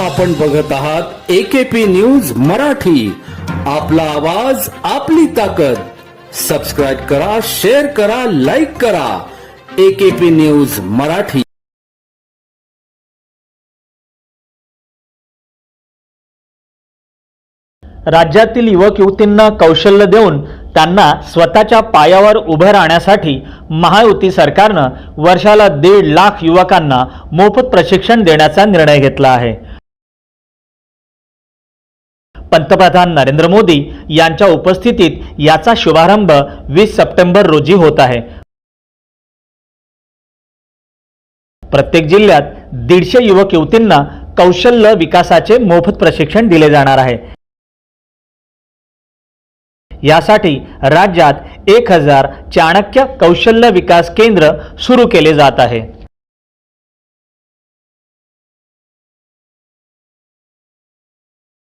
आपण बघत आहात एकेपी न्यूज मराठी. आपला आवाज आपली ताकद. सबस्क्राईब करा शेअर करा लाईक करा. AKP news Marathi. राज्यातील युवक युवतींना कौशल्य देऊन त्यांना स्वतःच्या पायावर उभं राहण्यासाठी महायुती सरकारनं वर्षाला दीड लाख युवकांना मोफत प्रशिक्षण देण्याचा निर्णय घेतला आहे. पंतप्रधान नरेंद्र मोदी यांच्या उपस्थितीत याचा शुभारंभ वीस सप्टेंबर रोजी होत आहे. प्रत्येक जिल्ह्यात दीडशे युवक युवतींना कौशल्य विकासाचे मोफत प्रशिक्षण दिले जाणार आहे. यासाठी राज्यात एक हजार चाणक्य कौशल्य विकास केंद्र सुरू केले जात आहे.